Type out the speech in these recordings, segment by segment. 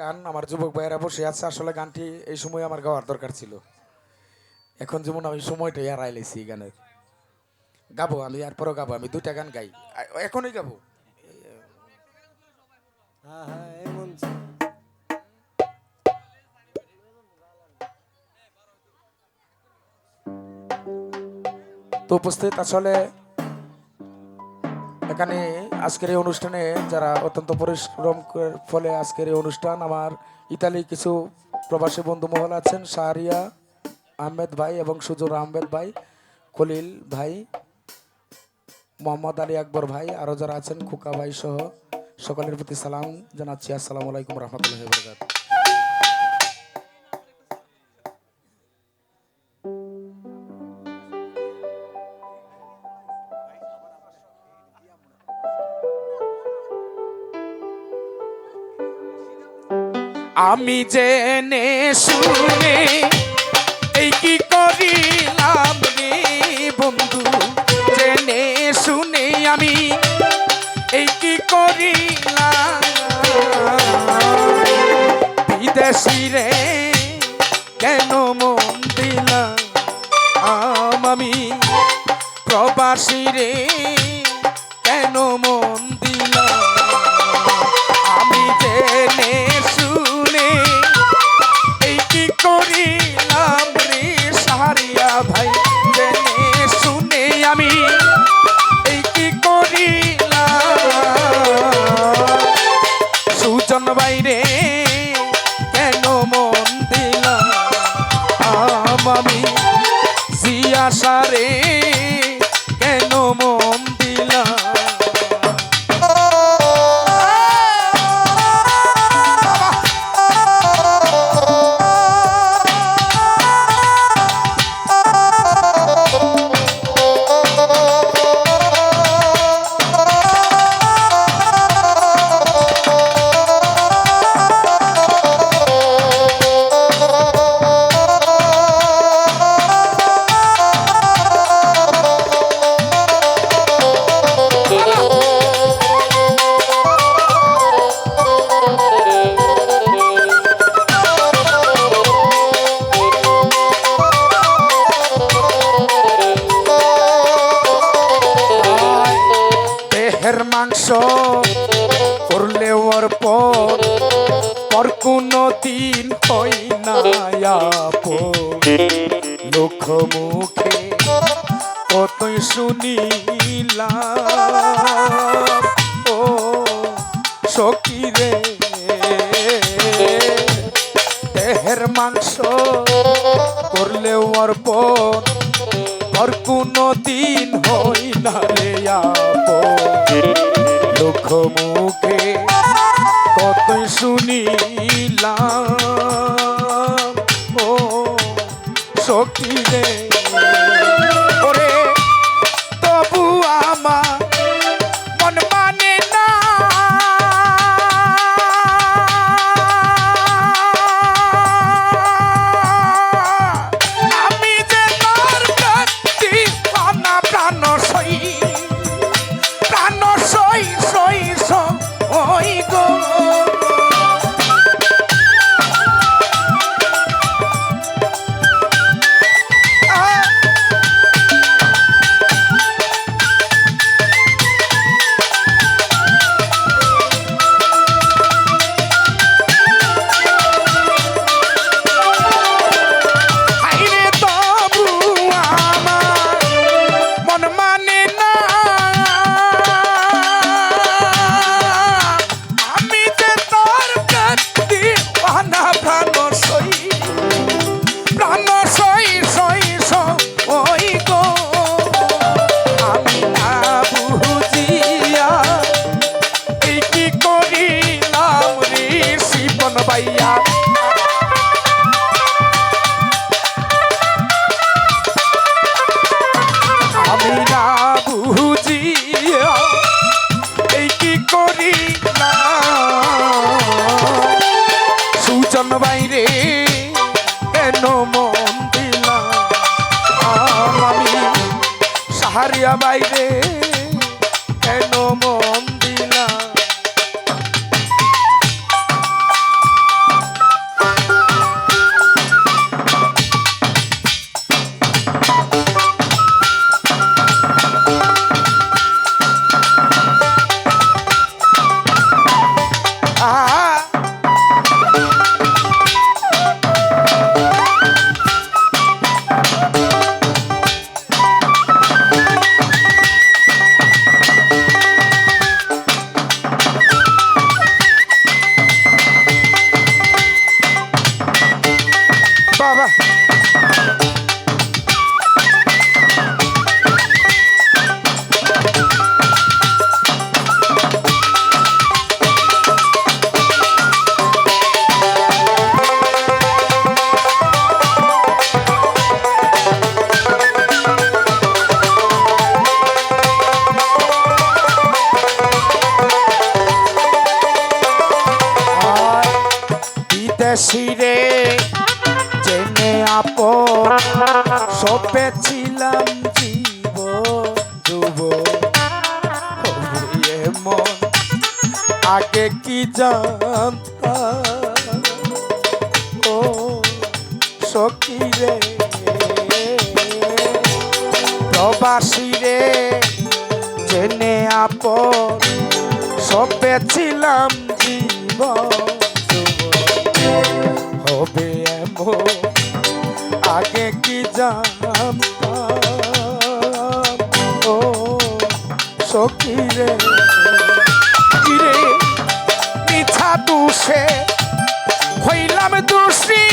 গান আমার যুবক ভাইয়েরা বসে আছে, আসলে গানটি এই সময় আমার গাওয়ার দরকার ছিল। এখন যেমন আমি সময়টা আর আইলেছি এই গানের। গাবো আমি, এরপরও গাবো, আমি দুইটা গান গাই। এখনই গাবো। তো উপস্থিত আসলে এখানে আজকের এই অনুষ্ঠানে যারা অত্যন্ত পরিশ্রম ফলে আজকের এই অনুষ্ঠান, আমার ইতালি কিছু প্রবাসী বন্ধু মহল আছেন, শাহরিয়া আহমেদ ভাই এবং সুজুর আহমেদ ভাই, খলিল ভাই, মোহাম্মদ আলী আকবর ভাই আরও যারা আছেন, খুকা ভাই সহ সকলের প্রতি সালাম জানাচ্ছি। আসসালামু আলাইকুম রহমতুল্লাহ বরকাত আমি জেনে শুনে এই কি করিলাম রে বন্ধু? জেনে শুনে আমি এই কি করিলাম? বিদেশি রে, কেন মন দিলাম? আমি প্রবাসী রে, কেন মন সখী রে। দেহের মাংস করলে ওর পর আর কোনো দিন হই না রে লোক মুখে কতই শুনিলাম, ও সখী রে। কি জানতাম ও সখী রে, প্রবাসী রে, জেনে আপন সবে ছিলাম জীবন। হবে এমন, আগে কি জানতাম? ও সখী রে। দুষে হইলাম দোষী।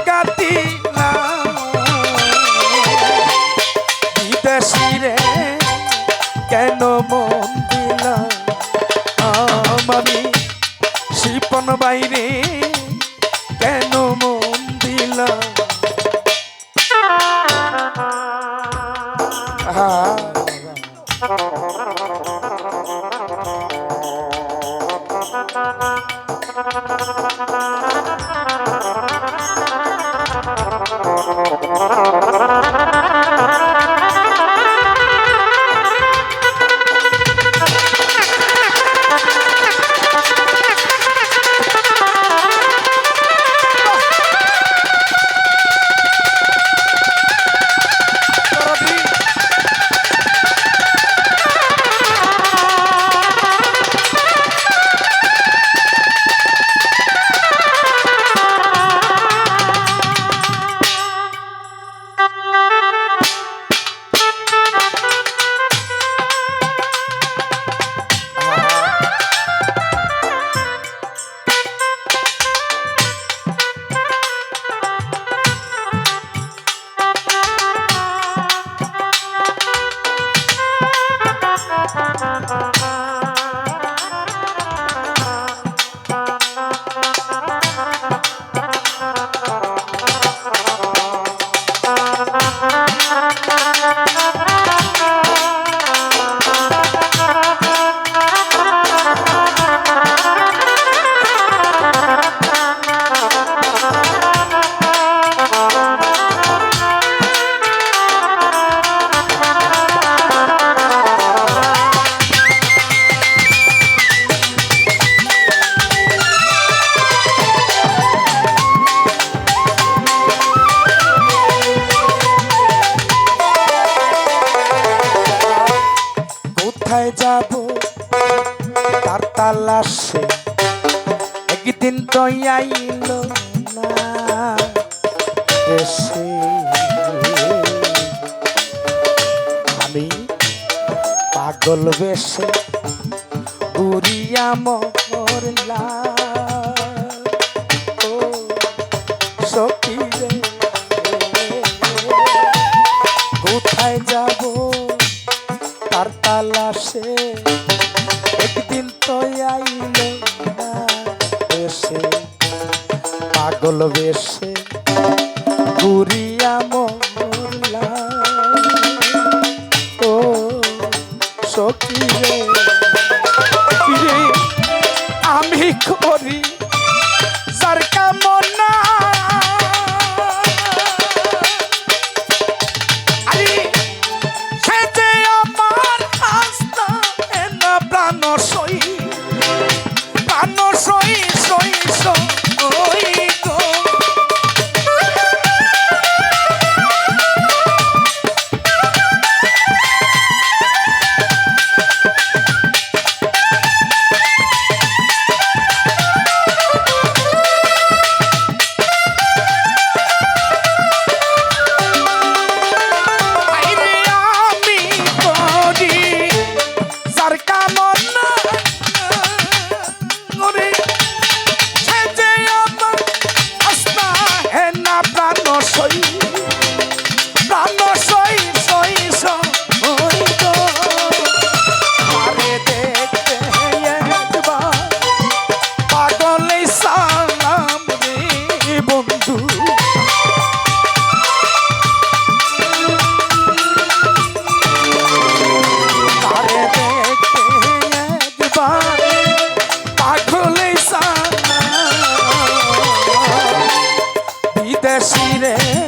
মালা গাতিলাম বিদেশিরে কেন মন দিলাম আমি শিপন বাইরে কেন মন দিলাম আহা। কোথায় যাব? তার তালাশে একদিন তো আইল না। আমি পাগল বেশে বুড়িয়া মরলা ও কোথায় যাব? পাগল বেশে সালাম বিদেশি রে